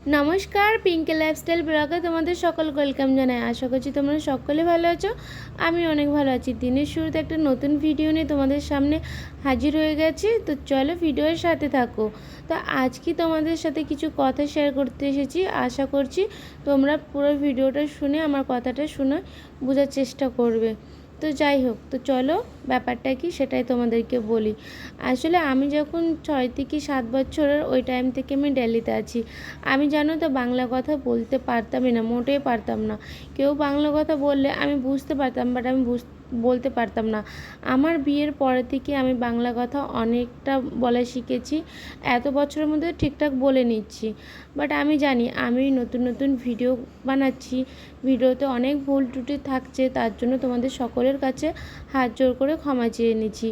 নমস্কার পিঙ্কে লাইফস্টাইল ব্লগে তোমাদের সকল ওয়েলকাম জানাই। আশা করছি তোমরা সকলে ভালো আছো। আমি অনেক ভালো আছি। দিনের শুরুতে একটা নতুন ভিডিও নিয়ে তোমাদের সামনে হাজির হয়ে গেছি। তো চলো ভিডিওর সাথে থাকো। তো আজকে তোমাদের সাথে কিছু কথা শেয়ার করতে এসেছি। আশা করছি তোমরা পুরো ভিডিওটা শুনে, আমার কথাটা শুনে বোঝার চেষ্টা করবে। তো যাই হোক, তো চলো ব্যাপারটা কি সেটাই তোমাদেরকে বলি। আসলে আমি যখন ছয় থেকে সাত বছরের ওই টাইম থেকে আমি দিল্লিতে আছি, আমি জানো তো বাংলা কথা বলতে পারতামই না, মোটেই পারতাম না। কেউ বাংলা কথা বললে আমি বুঝতে পারতাম বাট আমি বুঝ বলতে পারতাম না। আমার বিয়ের পরে থেকে আমি বাংলা কথা অনেকটা বলা শিখেছি, এত বছরের মধ্যে ঠিকঠাক বলে নিচ্ছি। বাট আমি জানি, আমি নতুন নতুন ভিডিও বানাচ্ছি ভিডিওতে অনেক ভুল ত্রুটি থাকছে, তার জন্য তোমাদের সকলের কাছে হাত জোর করে ক্ষমা চেয়ে নিচ্ছি।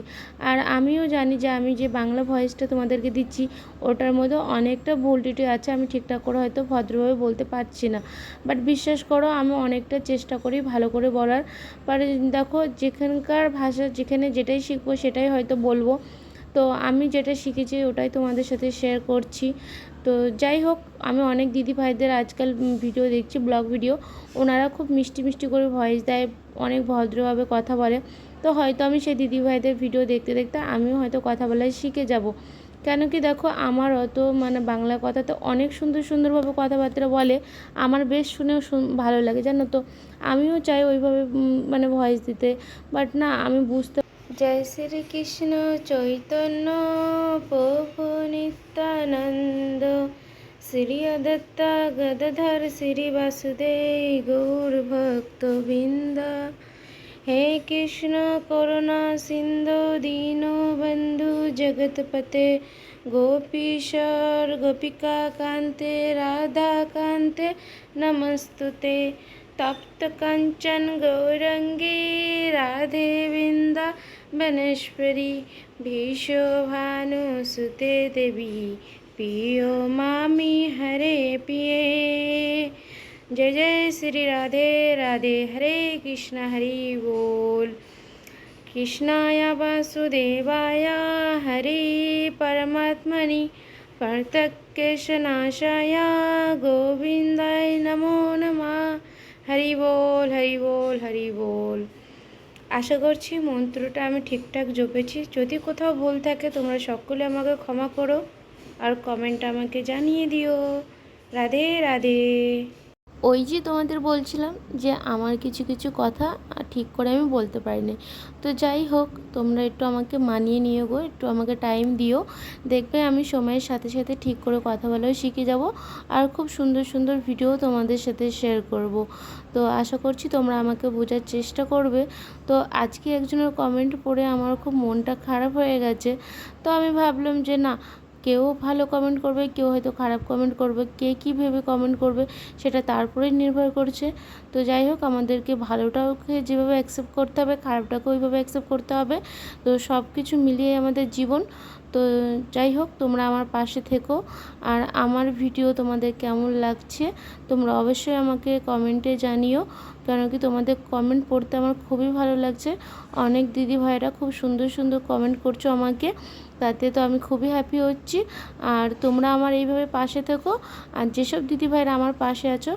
আর আমিও জানি যে আমি যে বাংলা ভয়েসটা তোমাদেরকে দিচ্ছি, ওটার মধ্যে অনেকটা ভুল ত্রুটি আছে, আমি ঠিকঠাক করে হয়তো ভদ্রভাবে বলতে পারছি না। বাট বিশ্বাস করো, আমি অনেকটা চেষ্টা করি ভালো করে বলার। পরে দেখো যেখানকার ভাষা, যেখানে যেটাই শিখব সেটাই হয়তো বলব। তো আমি যেটা শিখেছি ওটাই তোমাদের সাথে শেয়ার করছি। তো যাই হোক, আমি অনেক দিদি ভাইদের আজকাল ভিডিও দেখছি ব্লগ ভিডিও ওনারা খুব মিষ্টি মিষ্টি করে ভয়েস দেয়, অনেক ভদ্রভাবে কথা বলে। তো হয়তো আমি সেই দিদি ভাইদের ভিডিও দেখতে দেখতে আমিও হয়তো কথা বলাই শিখে যাব। কেন কি দেখো, আমার অত মানে বাংলা কথাতে অনেক সুন্দর সুন্দরভাবে কথাবার্তা বলে, আমার বেশ শুনেও ভালো লাগে, জানো তো? আমিও চাই ওইভাবে মানে ভয়েস দিতে বাট না, আমি বুঝতে জয় শ্রীকৃষ্ণ চৈতন্য প্রভু নিত্যানন্দ, শ্রী অদত্তা গদধর, শ্রী বাসুদেব গৌর ভক্তবৃন্দ। হে কৃষ্ণ, করুণা, সিন্ধু, দীন, বন্ধু জগৎপতে গোপীশ্বর, গোপিকা কান্তে, রাধা কান্তে, নমস্তুতে। তপ্ত কাঞ্চন গৌরঙ্গী, রাধে বৃন্দা বনস্পরি ভীষভানুসুতে দেবী, প্রিয় মামি জয় জয় শ্রী রাধে রাধে, হরে কৃষ্ণ, হরি বল। কৃষ্ণায় বাসুদেবায় হরে পরমাত্মনি প্রত্যক্ষনাশায় গোবিন্দায় নমো নমা। হরি বল হরি বল হরি বল। আশা করছি মন্ত্রটা আমি ঠিকঠাক জপেছি। যদি কোথাও ভুল থাকে তোমরা সকলে আমাকে ক্ষমা করো আর কমেন্ট আমাকে জানিয়ে দিও। রাধে রাধে। ওই যে তোমাদের বলছিলাম যে আমার কিছু কিছু কথা ঠিক করে আমি বলতে পারিনি। তো যাই হোক, তোমরা একটু আমাকে মানিয়ে নিও গো, একটু আমাকে টাইম দিও। দেখবে আমি সময়ের সাথে সাথে ঠিক করে কথা বলাও শিখে যাব আর খুব সুন্দর সুন্দর ভিডিও তোমাদের সাথে শেয়ার করব। তো আশা করছি তোমরা আমাকে বোঝার চেষ্টা করবে। তো আজকে একজনের কমেন্ট পড়ে আমার খুব মনটা খারাপ হয়ে গেছে। তো আমি ভাবলাম যে না কেউ ভালো কমেন্ট করবে, কেউ হয়তো খারাপ কমেন্ট করবে, কে কী ভেবে কমেন্ট করবে সেটা তার উপরেই নির্ভর করছে। তো যাই হোক, আমাদেরকে ভালোটাকে যেভাবে অ্যাকসেপ্ট করতে হবে, খারাপটাকে ওইভাবে অ্যাকসেপ্ট করতে হবে। তো সব কিছু মিলিয়ে আমাদের জীবন তো যাই হোক, তোমরা আমার পাশে থেকো। আর আমার ভিডিও তোমাদের কেমন লাগছে, তোমরা অবশ্যই আমাকে কমেন্টে জানিও। কেন কি তোমাদের কমেন্ট পড়তে আমার খুবই ভালো লাগছে। অনেক দিদি ভাইরা খুব সুন্দর সুন্দর কমেন্ট করছ আমাকে, তাতে তো আমি খুবই হ্যাপি হচ্ছি। আর তোমরা আমার এইভাবে পাশে থেকো। আর যেসব দিদি ভাইরা আমার পাশে আছো,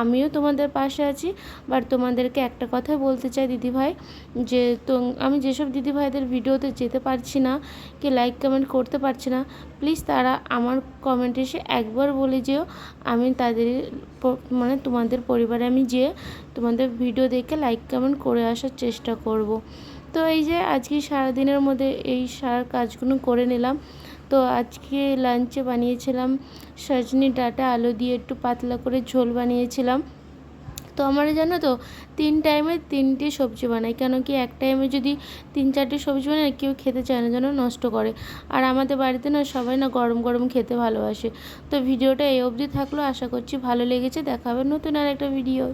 আমিও তোমাদের পাশে আছি। বাট তোমাদেরকে একটা কথাই বলতে চাই দিদি ভাই, যে তো আমি যেসব দিদি ভাইদের ভিডিওতে যেতে পারছি না, কি লাইক কমেন্ট করতে পারছে না। প্লিজ তারা আমার কমেন্ট এসে একবার বলে যেও। আমি তাদের মানে তোমাদের পরিবারে আমি যেয়ে তোমাদের ভিডিও দেখে লাইক কমেন্ট করে আসার চেষ্টা করব। তো এই যে আজকে সারাদিনের মধ্যে এই সার কাজগুলো করে নিলাম। তো আজকে লাঞ্চে বানিয়েছিলাম সজনি ডাটা আলু দিয়ে একটু পাতলা করে ঝোল বানিয়েছিলাম। তো আমার জানো তো, তিন টাইমে তিনটে সবজি বানাই কেন কি এক টাইমে যদি তিন, চারটে সবজি বানাই কেউ খেতে চায় না যেন নষ্ট করে। আর আমাদের বাড়িতে না সবাই না গরম গরম খেতে ভালোবাসে। তো ভিডিওটা এই অবধি থাকল। আশা করছি ভালো লেগেছে। দেখা হবে নতুন আর একটা ভিডিও